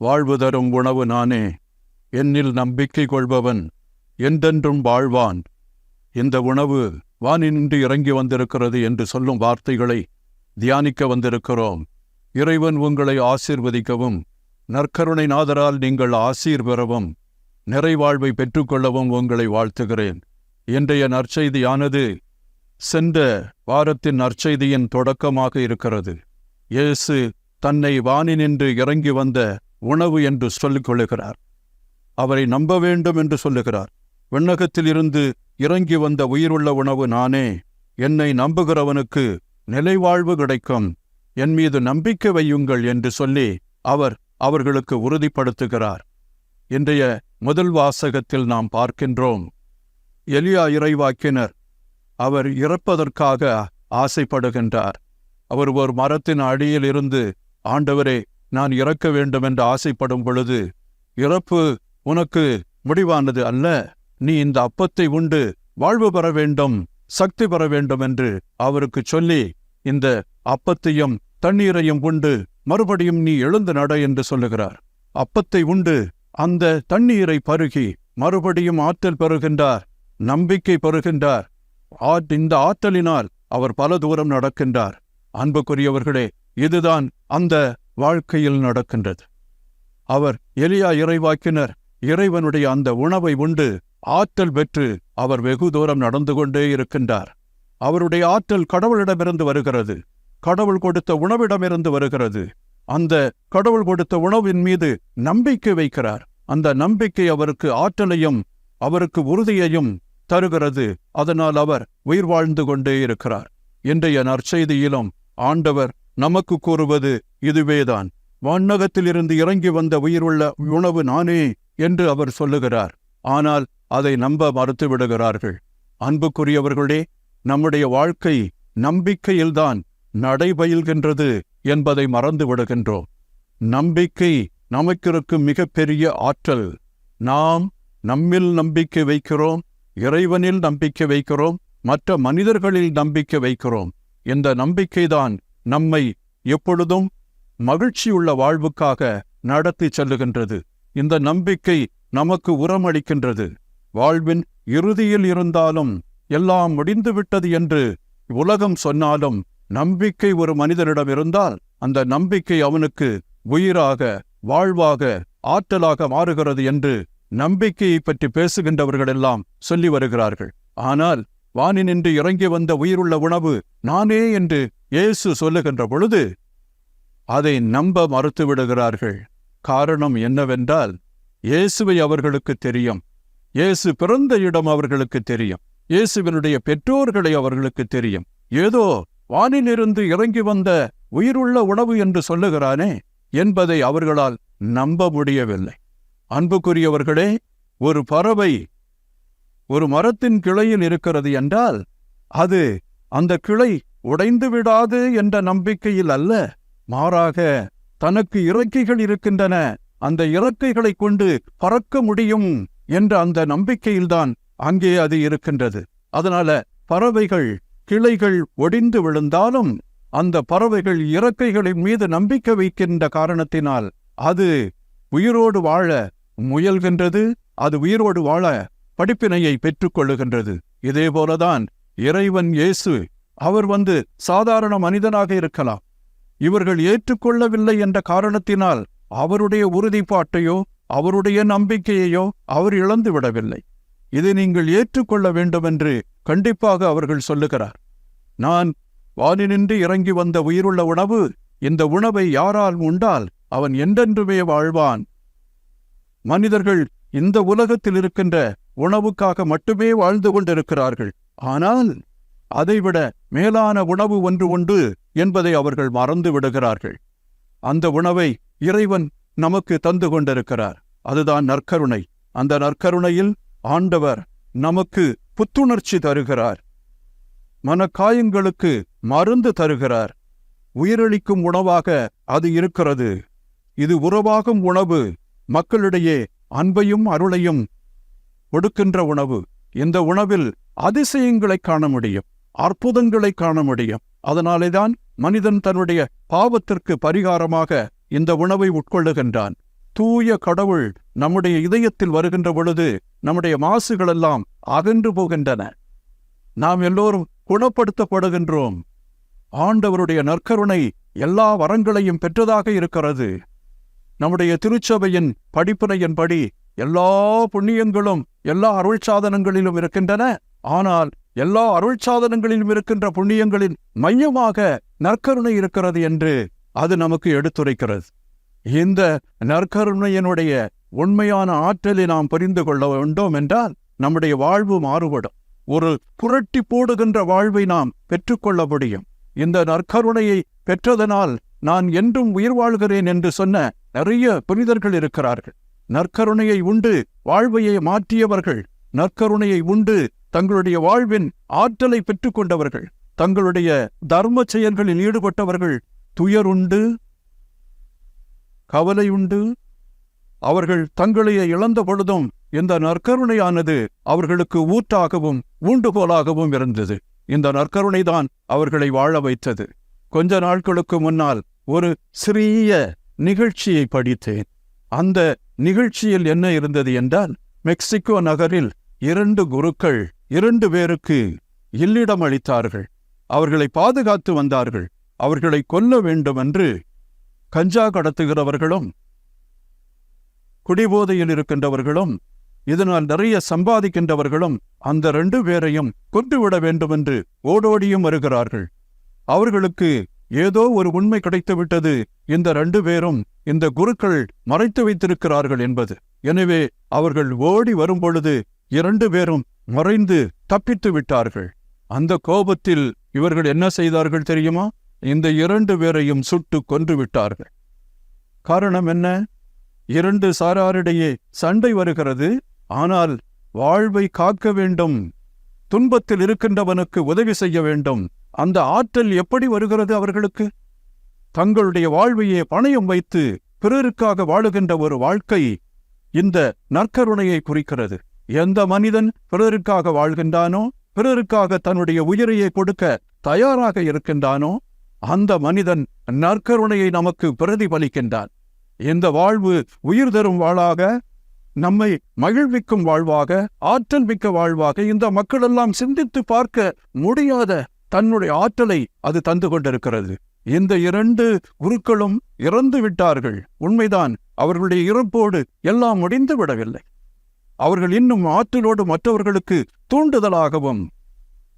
வாழ்வு தரும் உணவு நானே. என்னில் நம்பிக்கை கொள்பவன் என்றென்றும் வாழ்வான். இந்த உணவு வானின்று இறங்கி வந்திருக்கிறது என்று சொல்லும் வார்த்தைகளை தியானிக்க வந்திருக்கிறோம். இறைவன் உங்களை ஆசீர்வதிக்கவும் நற்கருணை நாதரால் நீங்கள் ஆசீர் பெறவும் நிறைவாழ்வை பெற்றுக்கொள்ளவும் உங்களை வாழ்த்துகிறேன். இன்றைய நற்செய்தியானது சென்ற வாரத்தின் நற்செய்தியின் தொடக்கமாக இருக்கிறது. இயேசு தன்னை வானினின்று இறங்கி வந்த உணவு என்று சொல்லிக் கொள்ளுகிறார் அவரை நம்ப வேண்டும் என்று சொல்லுகிறார். விண்ணகத்திலிருந்து இறங்கி வந்த உயிருள்ள உணவு நானே. என்னை நம்புகிறவனுக்கு நிலைவாழ்வு கிடைக்கும். என் மீது நம்பிக்கை வையுங்கள் என்று சொல்லி அவர் அவர்களுக்கு உறுதிப்படுத்துகிறார். இன்றைய முதல் வாசகத்தில் நாம் பார்க்கின்றோம். எலியா இறைவாக்கினர் அவர் இறப்பதற்காக ஆசைப்படுகின்றார். அவர் ஒரு மரத்தின் அடியில் இருந்து ஆண்டவரே நான் இறக்க வேண்டும் என்று ஆசைப்படும் பொழுது இறப்பு உனக்கு முடிவானது அல்ல. நீ இந்த அப்பத்தை உண்டு. வாழ்வு பெற வேண்டும் சக்தி பெற வேண்டும் என்று அவருக்கு சொல்லி இந்த அப்பத்தையும் தண்ணீரையும் உண்டு. மறுபடியும் நீ எழுந்து நட என்று சொல்லுகிறார். அப்பத்தை உண்டு. அந்த தண்ணீரை பருகி மறுபடியும் ஆற்றல் பெறுகின்றார் நம்பிக்கை பெறுகின்றார். ஆ- இந்த ஆற்றலினால் அவர் பல தூரம் நடக்கின்றார். அன்புக்குரியவர்களே இதுதான் அந்த வாழ்க்கையில் நடக்கின்றது. அவர் எலியா இறைவாக்கினர் இறைவனுடைய அந்த உணவை உண்டு ஆற்றல் பெற்று அவர் வெகு தூரம் நடந்து கொண்டே இருக்கின்றார். அவருடைய ஆற்றல் கடவுளிடமிருந்து வருகிறது கடவுள் கொடுத்த உணவிடமிருந்து வருகிறது. அந்த கடவுள் கொடுத்த உணவின் மீது நம்பிக்கை வைக்கிறார். அந்த நம்பிக்கை அவருக்கு ஆற்றலையும் அவருக்கு உறுதியையும் தருகிறது. அதனால் அவர் உயிர் வாழ்ந்து கொண்டே இருக்கிறார். இன்றைய நற்செய்தியிலும் ஆண்டவர் நமக்கு கூறுவது இதுவேதான். வானகத்திலிருந்து இறங்கி வந்த உயிருள்ள உணவு நானே என்று அவர் சொல்லுகிறார். ஆனால் அதை நம்ப மறுத்துவிடுகிறார்கள். அன்புக்குரியவர்களே நம்முடைய வாழ்க்கை நம்பிக்கையில்தான் நடைபயில்கின்றது என்பதை மறந்து விடுகின்றோம் நம்பிக்கை நமக்கிருக்கும் மிகப்பெரிய ஆற்றல். நாம் நம்மில் நம்பிக்கை வைக்கிறோம் இறைவனில் நம்பிக்கை வைக்கிறோம் மற்ற மனிதர்களில் நம்பிக்கை வைக்கிறோம். இந்த நம்பிக்கைதான் நம்மை எப்பொழுதும் மகிழ்ச்சியுள்ள வாழ்வுக்காக நடத்தி செல்லுகின்றது. இந்த நம்பிக்கை நமக்கு உரமளிக்கின்றது. வாழ்வின் இறுதியில் இருந்தாலும் எல்லாம் முடிந்துவிட்டது என்று உலகம் சொன்னாலும் நம்பிக்கை ஒரு மனிதனிடம் இருந்தால் அந்த நம்பிக்கை அவனுக்கு உயிராக வாழ்வாக ஆற்றலாக மாறுகிறது என்று நம்பிக்கையை பற்றி பேசுகின்றவர்களெல்லாம் சொல்லி வருகிறார்கள். ஆனால் வானினின்று இறங்கி வந்த உயிருள்ள உணவு நானே என்று இயேசு சொல்லுகின்ற பொழுது அதை நம்ப மறுத்துவிடுகிறார்கள். காரணம் என்னவென்றால் இயேசுவை அவர்களுக்கு தெரியும். இயேசு பிறந்த இடம் அவர்களுக்கு தெரியும். இயேசுவினுடைய பெற்றோர்களை அவர்களுக்கு தெரியும். ஏதோ வானிலிருந்து இறங்கி வந்த உயிருள்ள உணவு என்று சொல்லுகிறானே என்பதை அவர்களால் நம்ப முடியவில்லை. அன்புக்குரியவர்களே ஒரு பறவை ஒரு மரத்தின் கிளையில் இருக்கிறது என்றால் அது அந்த கிளை உடைந்து விடாது என்ற நம்பிக்கையில் அல்ல. மாறாக தனக்கு இறக்கைகள் இருக்கின்றன. அந்த இறக்கைகளைக் கொண்டு பறக்க முடியும் என்ற அந்த நம்பிக்கையில்தான் அங்கே அது இருக்கின்றது. அதனால பறவைகள் கிளைகள் ஒடிந்து விழுந்தாலும் அந்த பறவைகள் இறக்கைகளின் மீது நம்பிக்கை வைக்கின்ற காரணத்தினால் அது உயிரோடு வாழ முயல்கின்றது. அது உயிரோடு வாழ படிப்பினையை பெற்றுக்கொள்ளுகின்றது. இதேபோலதான் இறைவன் இயேசு அவர் வந்து சாதாரண மனிதனாக இருக்கலாம். இவர்கள் ஏற்றுக்கொள்ளவில்லை என்ற காரணத்தினால் அவருடைய உறுதிப்பாட்டையோ அவருடைய நம்பிக்கையையோ அவர் இழந்து விடவில்லை. இதை நீங்கள் ஏற்றுக்கொள்ள வேண்டும் என்று கண்டிப்பாக அவர்கள் சொல்லுகிறார். நான் வானினின்று இறங்கி வந்த உயிருள்ள உணவு இந்த உணவை யாரால் உண்டால் அவன் என்றென்றுமே வாழ்வான். மனிதர்கள் இந்த உலகத்தில் இருக்கின்ற உணவுக்காக மட்டுமே வாழ்ந்து கொண்டிருக்கிறார்கள். ஆனால் அதைவிட மேலான உணவு ஒன்று உண்டு என்பதை அவர்கள் மறந்து விடுகிறார்கள். அந்த உணவை இறைவன் நமக்கு தந்து கொண்டிருக்கிறார். அதுதான் நற்கருணை. அந்த நற்கருணையில் ஆண்டவர் நமக்கு புத்துணர்ச்சி தருகிறார். மனக்காயங்களுக்கு மருந்து தருகிறார். உயிரளிக்கும் உணவாக அது இருக்கிறது. இது உறவாகும் உணவு. மக்களிடையே அன்பையும் அருளையும் கொடுக்கின்ற உணவு. இந்த உணவில் அதிசயங்களை காண முடியும் அற்புதங்களை காண முடியும். அதனாலேதான் மனிதன் தன்னுடைய பாவத்திற்கு பரிகாரமாக இந்த உணவை உட்கொள்ளுகின்றான். தூய கடவுள் நம்முடைய இதயத்தில் வருகின்ற பொழுது நம்முடைய மாசுகளெல்லாம் அகன்று போகின்றன. நாம் எல்லோரும் குணப்படுத்தப்படுகின்றோம். ஆண்டவருடைய நற்கருணை எல்லா வரங்களையும் பெற்றதாக இருக்கிறது. நம்முடைய திருச்சபையின் படிப்பினையின்படி எல்லா புண்ணியங்களும் எல்லா அருள் சாதனங்களிலும் இருக்கின்றன. ஆனால் எல்லா அருள் சாதனங்களிலும் இருக்கின்ற புண்ணியங்களின் மையமாக நற்கருணை இருக்கிறது என்று அது நமக்கு எடுத்துரைக்கிறது. இந்த நற்கருணையினுடைய உண்மையான ஆற்றலை நாம் புரிந்து கொள்ள வேண்டும் என்றால் நம்முடைய வாழ்வு மாறுபடும். ஒரு புரட்டி போடுகின்ற வாழ்வை நாம் பெற்றுக்கொள்ள முடியும். இந்த நற்கருணையை பெற்றதனால் நான் என்றும் உயிர் வாழ்கிறேன் என்று சொன்ன நிறைய புனிதர்கள் இருக்கிறார்கள். நற்கருணையை உண்டு வாழ்வையை மாற்றியவர்கள். நற்கருணையை உண்டு தங்களுடைய வாழ்வின் ஆற்றலை பெற்றுக்கொண்டவர்கள். தங்களுடைய தர்ம செயல்களில் ஈடுபட்டவர்கள் துயருண்டு உண்டு அவர்கள் தங்களையே இழந்த பொழுதும் இந்த நற்கருணையானது அவர்களுக்கு ஊற்றாகவும் ஊண்டுகோலாகவும் இருந்தது. இந்த நற்கருணைதான் அவர்களை வாழ வைத்தது. கொஞ்ச நாட்களுக்கு முன்னால் ஒரு சிறிய நிகழ்ச்சியை படித்தேன். அந்த நிகழ்ச்சியில் என்ன இருந்தது என்றால் மெக்சிகோ நகரில் இரண்டு குருக்கள் இரண்டு பேருக்கு இல்லிடம் அளித்தார்கள். அவர்களை பாதுகாத்து வந்தார்கள். அவர்களை கொல்ல வேண்டும் என்று கஞ்சா கடத்துகிறவர்களும் குடிபோதையில் இருக்கின்றவர்களும் இதனால் நிறைய சம்பாதிக்கின்றவர்களும் அந்த ரெண்டு பேரையும் கொன்றுவிட வேண்டும் என்று ஓடோடியும் வருகிறார்கள். அவர்களுக்கு ஏதோ ஒரு உண்மை கிடைத்துவிட்டது. இந்த ரெண்டு பேரும் இந்த குருக்கள் மறைத்து வைத்திருக்கிறார்கள் என்பது. எனவே அவர்கள் ஓடி வரும்பொழுது இரண்டு பேரும் மறைந்து தப்பித்து விட்டார்கள். அந்த கோபத்தில் இவர்கள் என்ன செய்தார்கள் தெரியுமா? இந்த இரண்டு பேரையும் சுட்டு கொன்று விட்டார்கள். காரணம் என்ன? இரண்டு சாராரிடையே சண்டை வருகிறது. ஆனால் வாழ்வை காக்க வேண்டும். துன்பத்தில் இருக்கின்றவனுக்கு உதவி செய்ய வேண்டும். அந்த ஆற்றல் எப்படி வருகிறது அவர்களுக்கு? தங்களுடைய வாழ்வையே பணயம் வைத்து பிறருக்காக வாழுகின்ற ஒரு வாழ்க்கை இந்த நற்கருணையை குறிக்கிறது. எந்த மனிதன் பிறருக்காக வாழ்கின்றானோ பிறருக்காக தன்னுடைய உயிரையை கொடுக்க தயாராக இருக்கின்றானோ அந்த மனிதன் நற்கருணையை நமக்கு பிரதிபலிக்கின்றான். இந்த வாழ்வு உயிர் தரும் வாழாக நம்மை மகிழ்விக்கும் வாழ்வாக ஆற்றல் மிக்க வாழ்வாக இந்த மக்களெல்லாம் சிந்தித்து பார்க்க முடியாத தன்னுடைய ஆற்றலை அது தந்து கொண்டிருக்கிறது. இந்த இரண்டு குருக்களும் இறந்து விட்டார்கள். உண்மைதான் அவர்களுடைய இறப்போடு எல்லாம் முடிந்து விடவில்லை. அவர்கள் இன்னும் ஆற்றலோடு மற்றவர்களுக்கு தூண்டுதலாகவும்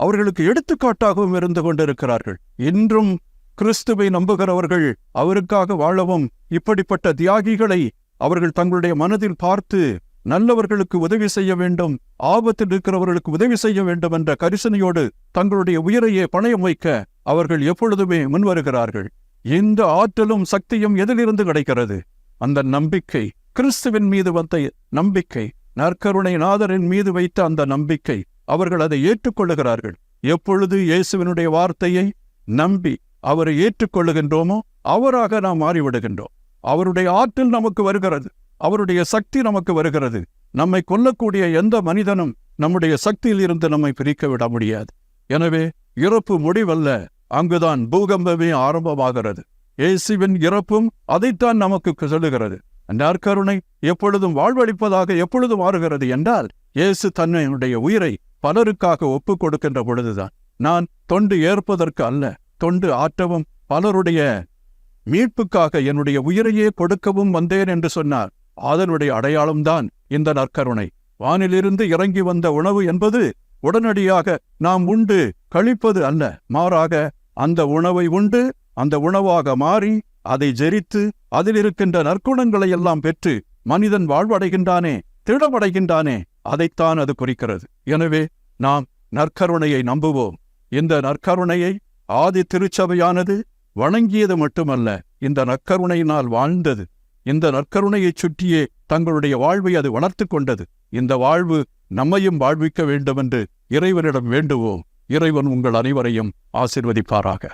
அவர்களுக்கு எடுத்துக்காட்டாகவும் இருந்து கொண்டிருக்கிறார்கள். இன்றும் கிறிஸ்துவை நம்புகிறவர்கள் அவருக்காக வாழவும் இப்படிப்பட்ட தியாகிகளை அவர்கள் தங்களுடைய மனதில் பார்த்து நல்லவர்களுக்கு உதவி செய்ய வேண்டும் ஆபத்தில் இருக்கிறவர்களுக்கு உதவி செய்ய வேண்டும் என்ற கரிசனையோடு தங்களுடைய உயிரையே பணயம் வைக்க அவர்கள் எப்பொழுதுமே முன்வருகிறார்கள். இந்த ஆற்றலும் சக்தியும் எதிலிருந்து கிடைக்கிறது? அந்த நம்பிக்கை கிறிஸ்துவின் மீது வந்த நம்பிக்கை நற்கருணை நாதரின் மீது வைத்த அந்த நம்பிக்கை அவர்கள் அதை ஏற்றுக்கொள்ளுகிறார்கள். எப்பொழுது இயேசுவினுடைய வார்த்தையை நம்பி அவரை ஏற்றுக்கொள்ளுகின்றோமோ அவராக நாம் மாறிவிடுகின்றோம். அவருடைய ஆற்றல் நமக்கு வருகிறது. அவருடைய சக்தி நமக்கு வருகிறது. நம்மை கொல்லக்கூடிய எந்த மனிதனும் நம்முடைய சக்தியில் இருந்து நம்மை பிரிக்க விட முடியாது. எனவே இறப்பு முடிவல்ல. அங்குதான் பூகம்பமே ஆரம்பமாகிறது. இயேசுவின் இறப்பும் அதைத்தான் நமக்கு சொல்லுகிறது. நற்கருணை எப்பொழுதும் வாழ்வளிப்பதாக எப்பொழுது மாறுகிறது என்றால் இயேசு தன்னுடைய உயிரை பலருக்காக ஒப்புக் கொடுக்கின்ற பொழுதுதான். நான் தொண்டு ஏற்பதற்கு அல்ல தொண்டு ஆற்றவும் பலருடைய மீட்புக்காக என்னுடைய உயிரையே கொடுக்கவும் வந்தேன் என்று சொன்னார். அதனுடைய அடையாளம்தான் இந்த நற்கருணை. வானிலிருந்து இறங்கி வந்த உணவு என்பது உடனடியாக நாம் உண்டு கழிப்பது அல்ல. மாறாக அந்த உணவை உண்டு அந்த உணவாக மாறி அதை ஜெரித்து அதில் இருக்கின்ற நற்குணங்களை எல்லாம் பெற்று மனிதன் வாழ்வடைகின்றானே திடமடைகின்றானே அதைத்தான் அது குறிக்கிறது. எனவே நாம் நற்கருணையை நம்புவோம். இந்த நற்கருணையை ஆதி திருச்சபையானது வணங்கியது மட்டுமல்ல இந்த நற்கருணையினால் வாழ்ந்தது. இந்த நற்கருணையைச் சுற்றியே தங்களுடைய வாழ்வை அது வளர்த்து கொண்டது. இந்த வாழ்வு நம்மையும் வாழ்விக்க வேண்டுமென்று இறைவனிடம் வேண்டுவோம். இறைவன் உங்கள் அனைவரையும் ஆசிர்வதிப்பாராக.